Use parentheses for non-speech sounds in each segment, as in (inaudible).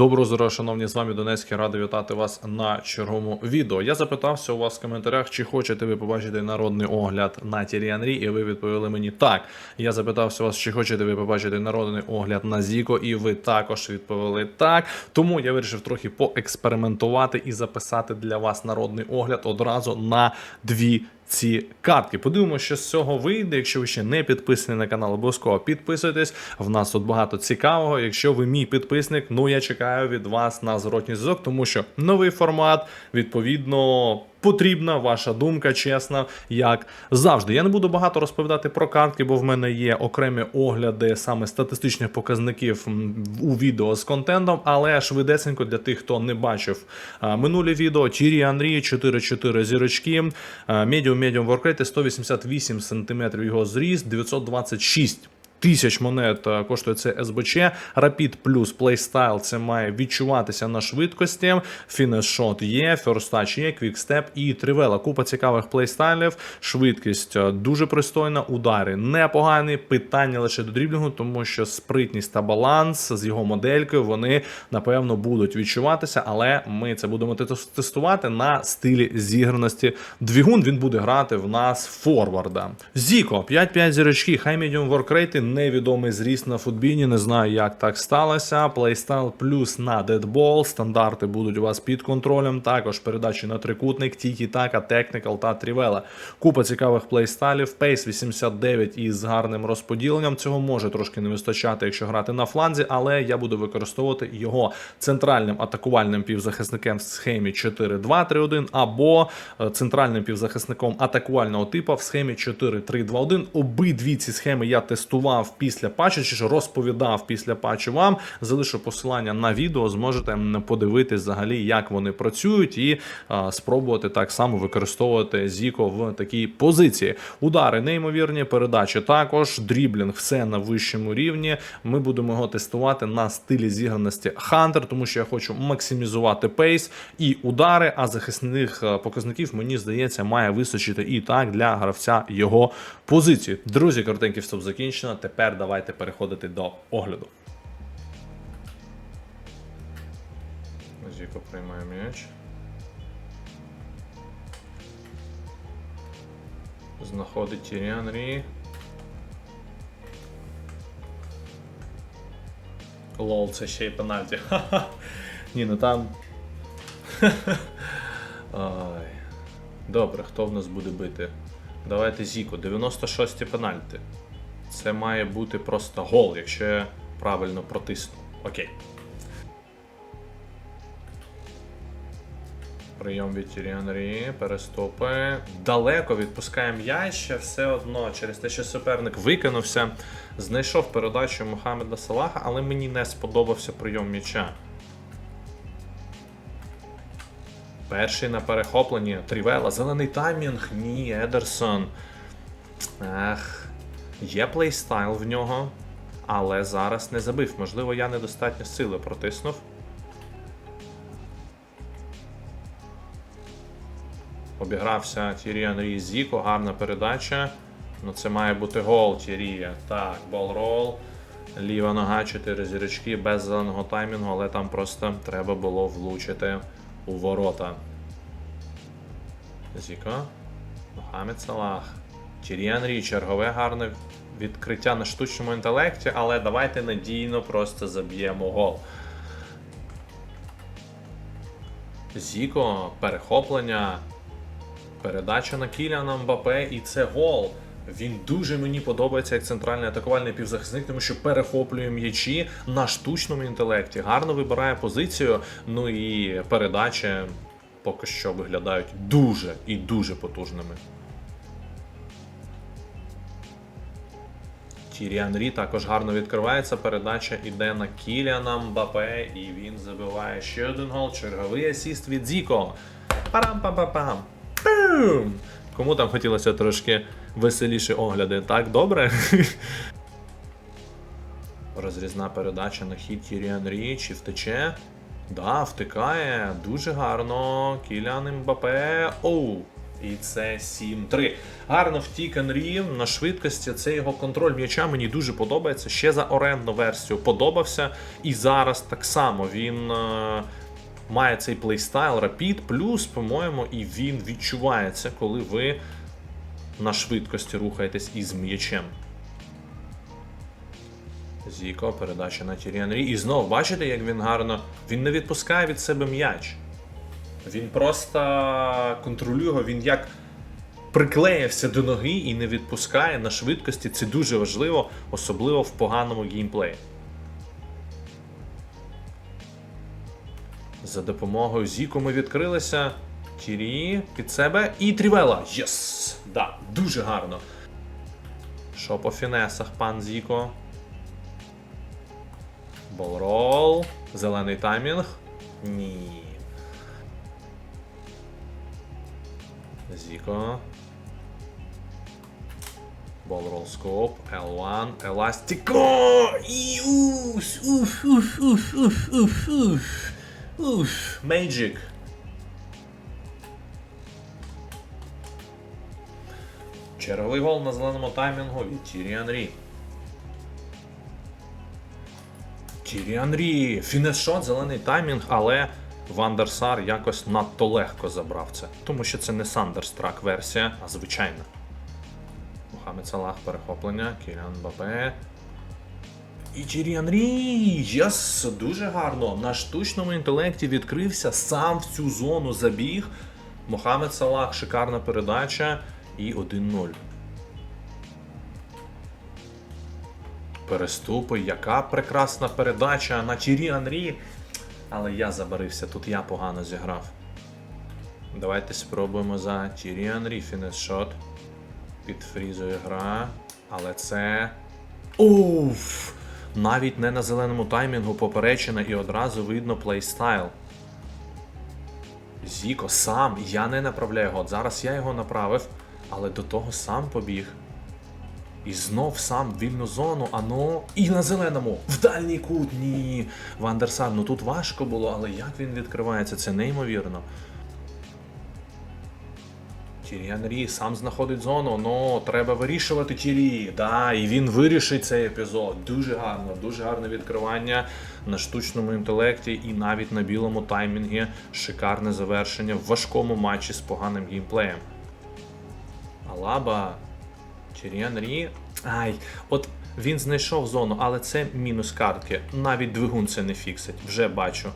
Доброго здоров'я, шановні, з вами Донецький, радий вітати вас на черговому відео. Я запитався у вас в коментарях, чи хочете ви побачити народний огляд на Тірі Анрі, і ви відповіли мені так. Я запитався вас, чи хочете ви побачити народний огляд на Зіко, і ви також відповіли так. Тому я вирішив трохи поекспериментувати і записати для вас народний огляд одразу на дві ці картки. Подивимося, що з цього вийде. Якщо ви ще не підписані на канал, обов'язково підписуйтесь. В нас тут багато цікавого. Якщо ви мій підписник, ну я чекаю від вас на зворотній зв'язок, тому що новий формат, відповідно. Потрібна ваша думка, чесна, як завжди. Я не буду багато розповідати про картки, бо в мене є окремі огляди саме статистичних показників у відео з контентом. Але швидесенько для тих, хто не бачив минулі відео. Тірі Анрі 4-4 зірочки, медіум медіум воркрейти 188 см його зріст, 926 тисяч монет е, коштує це СБЧ. Rapid плюс плейстайл це має відчуватися на швидкості. Фінешот є, Touch є, Quick і тривела. Купа цікавих плейстайлів. Швидкість е, дуже пристойна, удари непогані. Питання лише до дріблінгу, тому що спритність та баланс з його моделькою вони напевно будуть відчуватися, але ми це будемо тестувати на стилі зіграності. Двігун він буде грати в нас форварда. Зіко 5-5 зірочки, хай медіум воркрейти, невідомий зріст на футбіні. Не знаю, як так сталося. Плейстайл плюс на дедбол. Стандарти будуть у вас під контролем. Також передачі на трикутник, тікі така, технікал та трівела. Купа цікавих плейстайлів. Пейс 89 із гарним розподіленням. Цього може трошки не вистачати, якщо грати на фланзі, але я буду використовувати його центральним атакувальним півзахисником в схемі 4-2-3-1 або е, центральним півзахисником атакувального типу в схемі 4-3-2-1. Обидві ці схеми я тестував після патчу, чи ж розповідав після патчу вам. Залишу посилання на відео, зможете подивитись взагалі, як вони працюють, і е, спробувати так само використовувати Зіко в такій позиції. Удари неймовірні, передачі також, дріблінг, все на вищому рівні. Ми будемо його тестувати на стилі зіграності Хантер, тому що я хочу максимізувати пейс і удари, а захисних е, показників, мені здається, має вистачити і так для гравця його позиції. Друзі, коротенький вступ закінчено. Тепер давайте переходити до огляду. Зіко приймає м'яч. Знаходить Тірі Анрі. Лол, це ще й пенальті. (laughs) Ні, ну там. (laughs) Ай. Добре, хто в нас буде бити? Давайте Зіко, 96 пенальті. Це має бути просто гол, якщо я правильно протисну. Окей. Прийом від Тірі Анрі, переступи. Далеко відпускає м'яч, все одно через те, що суперник викинувся. Знайшов передачу Мохамеда Салаха, але мені не сподобався прийом м'яча. Перший на перехопленні. Трівела. Зелений таймінг. Ні, Едерсон. Ех. Є плейстайл в нього, але зараз не забив. Можливо, я недостатньо сили протиснув. Обігрався Тірі Анрі Зіко, гарна передача. Ну це має бути гол Тірія. Так, болрол. Ліва нога, 4 зірочки, без зеленого таймінгу, але там просто треба було влучити у ворота. Зіко. Мохамед Салах. Тірі Анрі, чергове гарне відкриття на штучному інтелекті, але давайте надійно просто заб'ємо гол. Зіко, перехоплення, передача на Кіляна Мбапе, і це гол. Він дуже мені подобається як центральний атакувальний півзахисник, тому що перехоплює м'ячі на штучному інтелекті. Гарно вибирає позицію. Ну і передачі поки що виглядають дуже і дуже потужними. Тірі Анрі також гарно відкривається. Передача іде на Кіліана Мбапе, і він забиває ще один гол. Черговий асіст від Зіко. Парам-пам-пам-пам. Пум! Кому там хотілося трошки веселіші огляди? Так, добре? (laughs) Розрізна передача на хід Тірі Анрі. Чи втече? Да, втикає. Дуже гарно. Кіліан Мбапе. Оу. І це 7-3. Гарно втік Енрі на швидкості. Це його контроль м'яча мені дуже подобається. Ще за орендну версію подобався. І зараз так само він. е, Має цей плейстайл Rapid, плюс, по-моєму, і він відчувається, коли ви на швидкості рухаєтесь із м'ячем. Зіко, передача на Тіріанрі. І знов, бачите, як він гарно. Він не відпускає від себе м'яч. Він просто контролює він як приклеївся до ноги і не відпускає на швидкості. Це дуже важливо, особливо в поганому геймплеї. За допомогою Зіко ми відкрилися. Тірі під себе і Трівела. Єс! Да, дуже гарно. Що по фінесах, пан Зіко? Болрол. Зелений таймінг. Ні. Зіко. Болрол скоп. L1. Еластико! І уф, уф, уф, уф, уф, уф, уф. Magic. Черговий гол на зеленому таймінгу від Тірі Анрі. Тірі Анрі. Фінес-шот, зелений таймінг, але Вандерсар якось надто легко забрав це. Тому що це не Сандерстрак версія, а звичайна. Мухаммед Салах перехоплення, Кіріан Бапе. І Тірі Анрі, єс, дуже гарно. На штучному інтелекті відкрився сам в цю зону забіг. Мохамед Салах, шикарна передача і 1-0. Переступи, яка прекрасна передача на Тірі Анрі. Але я забарився, тут я погано зіграв. Давайте спробуємо за Тірі Анрі фінес-шот. Під фрізою гра. Але це. Уф! Навіть не на зеленому таймінгу поперечена і одразу видно плейстайл. Зіко сам, я не направляю його. Зараз я його направив, але до того сам побіг. І знов сам вільну зону, ано. І на зеленому! В дальній кут! Ні. Вандерсар, ну тут важко було, але як він відкривається, це неймовірно. Тірі Анрі сам знаходить зону, ну треба вирішувати Тірі. Да, і він вирішить цей епізод. Дуже гарно, дуже гарне відкривання на штучному інтелекті і навіть на білому таймінгі. Шикарне завершення в важкому матчі з поганим геймплеєм. Алаба. Анрі. Ай, от він знайшов зону, але це мінус картки. Навіть двигун це не фіксить. Вже бачу.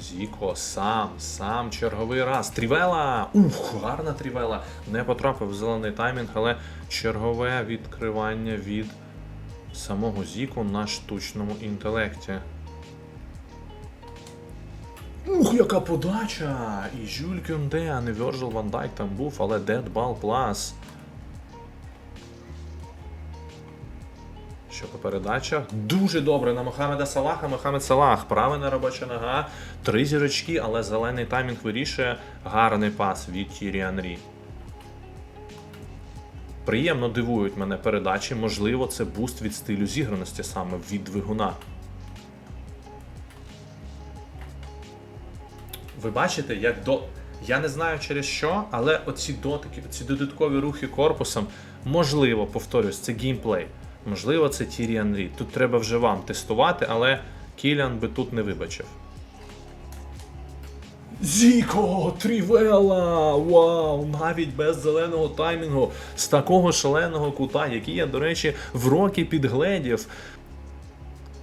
Зіко сам, сам черговий раз. Трівела! Ух, гарна трівела. Не потрапив в зелений таймінг, але чергове відкривання від самого Зіко на штучному інтелекті. Ух, яка подача! І Жюль Кюнде, а не Virgil Van Dijk там був, але Dead Ball Plus. Що по передачах? Дуже добре на Мохамеда Салаха. Мохамед Салах. Правильна робоча нога. Три зірочки, але зелений таймінг вирішує. Гарний пас від Тірі Анрі. Приємно дивують мене передачі. Можливо, це буст від стилю зіграності саме від двигуна. Ви бачите, як до. Я не знаю через що, але оці дотики, оці додаткові рухи корпусом, можливо, повторюсь, це геймплей. Можливо, це Тірі Анрі. Тут треба вже вам тестувати, але Кілян би тут не вибачив. Зіко, Трівела! Вау! Навіть без зеленого таймінгу, з такого шаленого кута, який я, до речі, в роки підгледів.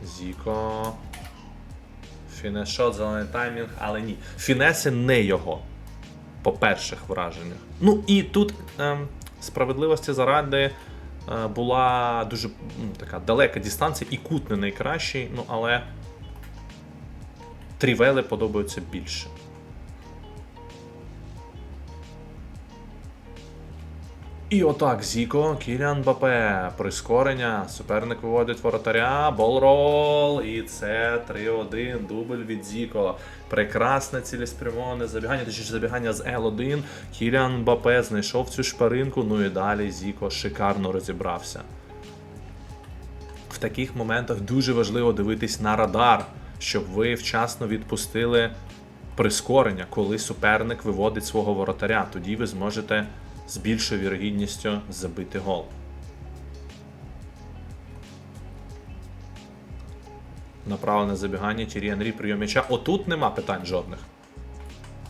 Зіко. Фінес-шот, зелений таймінг, але ні. Фінеси не його. По перших враженнях. Ну і тут ем, справедливості заради була дуже ну, така далека дистанція, і кут не найкращий, ну але трівели подобаються більше. І отак Зіко, Кіліан Бапе, прискорення, суперник виводить воротаря, болрол, і це 3-1, дубль від Зіко. Прекрасне цілеспрямоване забігання, точніше забігання з L1. Кіліан Бапе знайшов цю шпаринку, ну і далі Зіко шикарно розібрався. В таких моментах дуже важливо дивитись на радар, щоб ви вчасно відпустили прискорення, коли суперник виводить свого воротаря. Тоді ви зможете з більшою вірогідністю забити гол. Направлене забігання Тірі Анрі прийом м'яча. Отут нема питань жодних.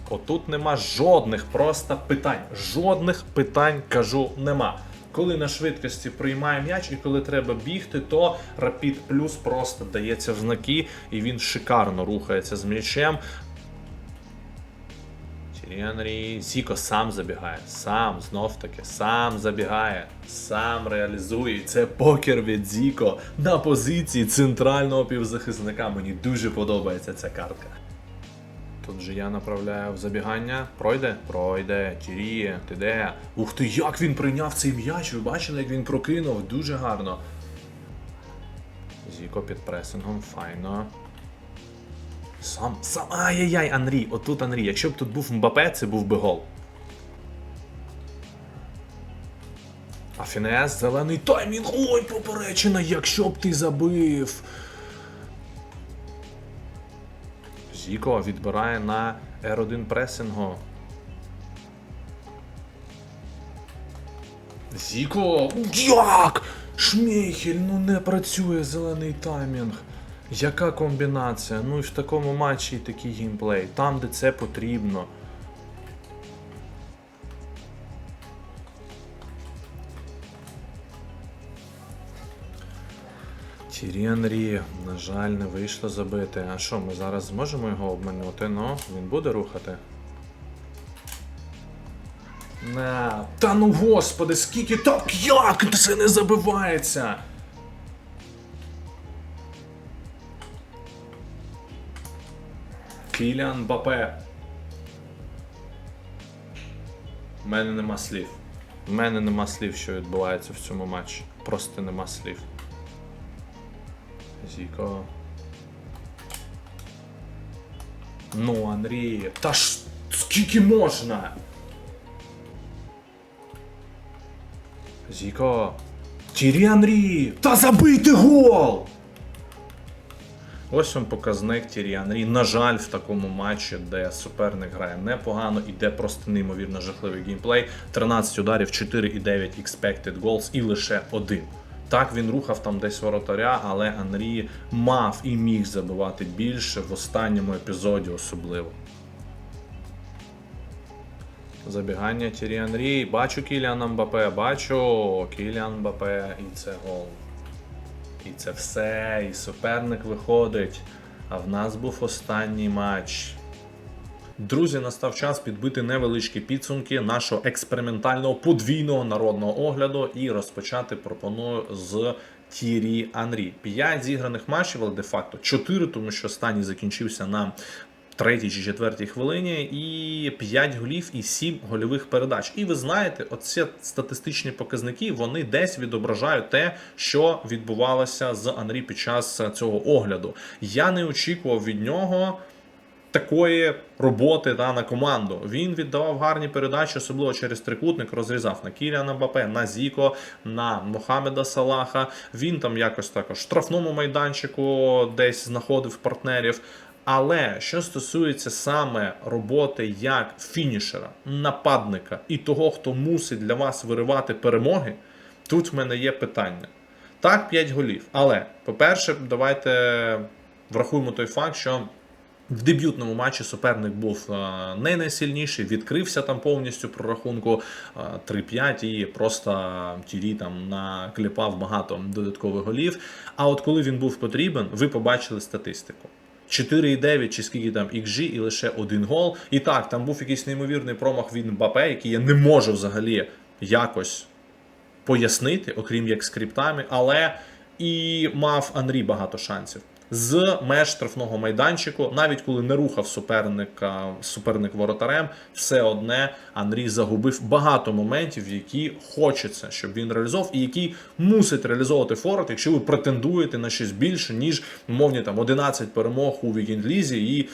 Отут нема жодних просто питань. Жодних питань кажу нема. Коли на швидкості приймає м'яч і коли треба бігти, то Rapid Plus просто дається в знаки, і він шикарно рухається з м'ячем. Тірі Анрі, Зіко сам забігає, сам знов таки, сам забігає, сам реалізує. Це покер від Зіко на позиції центрального півзахисника. Мені дуже подобається ця картка. Тут же я направляю в забігання. Пройде? Пройде. Тіріє, ти? Ух ти, як він прийняв цей м'яч! Ви бачили, як він прокинув? Дуже гарно. Зіко під пресингом, файно. Сам, сам. Ай-яй-яй, Анрі, отут Анрі. Якщо б тут був Мбапе, це був би гол. А Фінес, зелений таймінг. Ой, поперечина, якщо б ти забив. Зіко відбирає на R1 пресингу. Зіко! Як? Шмейхель, ну не працює зелений таймінг. Яка комбінація? Ну і в такому матчі і такий геймплей. Там, де це потрібно. Тірі Анрі, на жаль, не вийшло забити. А що, ми зараз зможемо його обманути? Ну, він буде рухати. На. Та ну господи, скільки так як це не забивається? Кіліан Бапе. У мене нема слів. У мене нема слів, що відбувається в цьому матчі. Просто нема слів. Зіко. Ну, Андрій. Та ж скільки можна? Зіко. Тірі Анрі! Та забийте гол! Ось вам показник Тірі Анрі. На жаль, в такому матчі, де суперник грає непогано і де просто неймовірно жахливий геймплей. 13 ударів, 4,9 expected goals і лише один. Так, він рухав там десь воротаря, але Анрі мав і міг забивати більше в останньому епізоді особливо. Забігання Тірі Анрі. Бачу Кіліана Мбапе, бачу Кіліан Мбапе і це гол. І це все, і суперник виходить. А в нас був останній матч. Друзі, настав час підбити невеличкі підсумки нашого експериментального подвійного народного огляду і розпочати пропоную з Тірі Анрі. П'ять зіграних матчів, але де-факто 4, тому що останній закінчився на третій чи четвертій хвилині, і 5 голів і 7 гольових передач. І ви знаєте, оці статистичні показники вони десь відображають те, що відбувалося з Анрі під час цього огляду. Я не очікував від нього. Такої роботи та на команду він віддавав гарні передачі, особливо через трикутник, розрізав на Кіліана Бапе, на Зіко, на Мохамеда Салаха. Він там якось також штрафному майданчику десь знаходив партнерів. Але що стосується саме роботи як фінішера, нападника і того, хто мусить для вас виривати перемоги, тут в мене є питання. Так, 5 голів. Але, по-перше, давайте врахуємо той факт, що в дебютному матчі суперник був е, не найсильніший, відкрився там повністю про рахунку е, 3-5 і просто Тірі там накліпав багато додаткових голів. А от коли він був потрібен, ви побачили статистику. 4,9 чи скільки там XG і лише один гол. І так, там був якийсь неймовірний промах від Мбапе, який я не можу взагалі якось пояснити, окрім як скриптами, але і мав Анрі багато шансів. З меж штрафного майданчику, навіть коли не рухав суперника, суперник воротарем, все одне Анрі загубив багато моментів, які хочеться, щоб він реалізовував, і які мусить реалізовувати Форвард, якщо ви претендуєте на щось більше, ніж умовні там 11 перемог у вікенд-лізі і,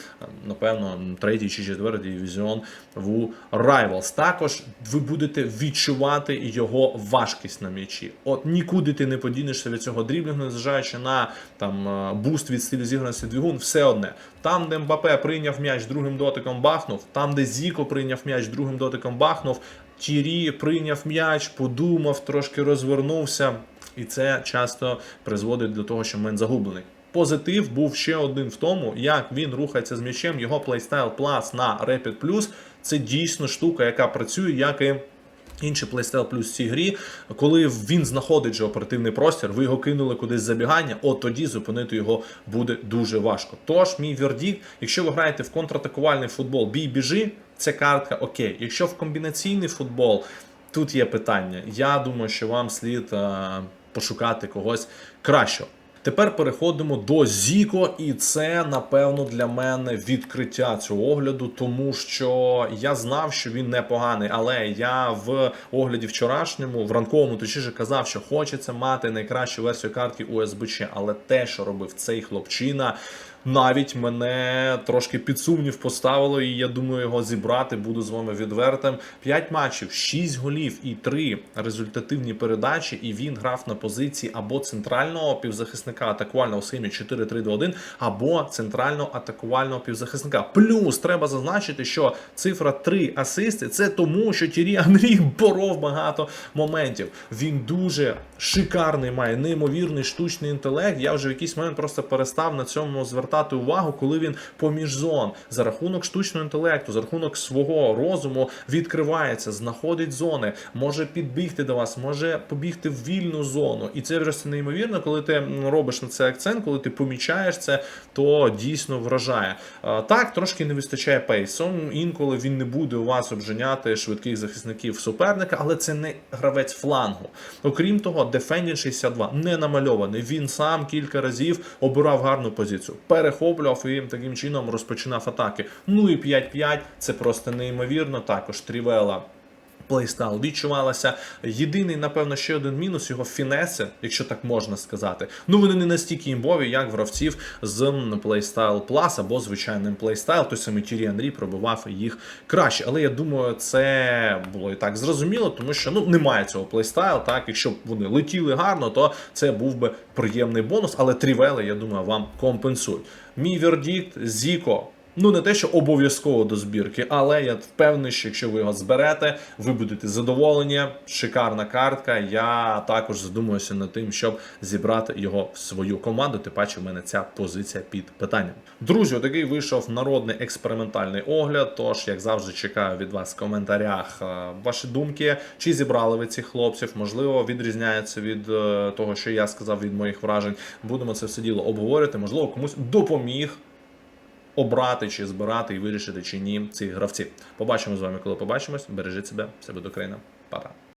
напевно, третій чи четвертий дивізіон в Rivals. Також ви будете відчувати його важкість на м'ячі. От нікуди ти не подінешся від цього дріблінгу, незважаючи на там буст буст від стилю зіграності двигун, все одне. Там, де Мбапе прийняв м'яч другим дотиком бахнув, там, де Зіко прийняв м'яч другим дотиком бахнув, Тірі прийняв м'яч, подумав, трошки розвернувся, і це часто призводить до того, що момент загублений. Позитив був ще один в тому, як він рухається з м'ячем. Його плейстайл плас на Rapid Plus – це дійсно штука, яка працює, як і Інший плейстайл плюс в цій грі, коли він знаходить же оперативний простір, ви його кинули кудись забігання, от тоді зупинити його буде дуже важко. Тож, мій вердикт, якщо ви граєте в контратакувальний футбол, бій біжи, це картка окей. Якщо в комбінаційний футбол, тут є питання. Я думаю, що вам слід е, пошукати когось кращого. Тепер переходимо до Зіко, і це напевно для мене відкриття цього огляду, тому що я знав, що він непоганий, але я в огляді вчорашньому, в ранковому точніше казав, що хочеться мати найкращу версію картки УСБЧ, але те, що робив цей хлопчина. Навіть мене трошки під сумнів поставило, і я думаю, його зібрати буду з вами відвертим. 5 матчів, 6 голів і 3 результативні передачі. І він грав на позиції або центрального півзахисника атакувального схемі 4-3-2-1, або центрального атакувального півзахисника. Плюс треба зазначити, що цифра 3 асисти це тому, що Тірі Анрі боров багато моментів. Він дуже шикарний, має неймовірний штучний інтелект. Я вже в якийсь момент просто перестав на цьому звертати увагу, коли він поміж зон за рахунок штучного інтелекту, за рахунок свого розуму відкривається, знаходить зони, може підбігти до вас, може побігти в вільну зону. І це вже неймовірно, коли ти робиш на це акцент, коли ти помічаєш це, то дійсно вражає. Так, трошки не вистачає пейсу. Інколи він не буде у вас обженяти швидких захисників суперника, але це не гравець флангу. Окрім того, Defending 62 не намальований. Він сам кілька разів обирав гарну позицію, перехоплював і таким чином розпочинав атаки. Ну і 5-5 це просто неймовірно. Також Трівела. Плейстайл відчувалася. Єдиний, напевно, ще один мінус його фінеси, якщо так можна сказати. Ну вони не настільки імбові, як гравців з Playstyle Plus або звичайним Playstyle. Той самий Тірі Анрі пробивав їх краще. Але я думаю, це було і так зрозуміло, тому що ну немає цього плейстайл. Так, якщо б вони летіли гарно, то це був би приємний бонус. Але трівели, я думаю, вам компенсують. Мій вердикт Зіко. Ну, не те, що обов'язково до збірки, але я впевнений, що якщо ви його зберете, ви будете задоволені. Шикарна картка. Я також задумуюся над тим, щоб зібрати його в свою команду. Тим паче, в мене ця позиція під питанням. Друзі, отакий вийшов народний експериментальний огляд. Тож, як завжди, чекаю від вас в коментарях е, ваші думки, чи зібрали ви цих хлопців, можливо, відрізняється від е, того, що я сказав від моїх вражень. Будемо це все діло обговорювати. Можливо, комусь допоміг обрати чи збирати і вирішити чи ні цих гравців. Побачимо з вами, коли побачимось. Бережіть себе, все буде Україна. Па-па.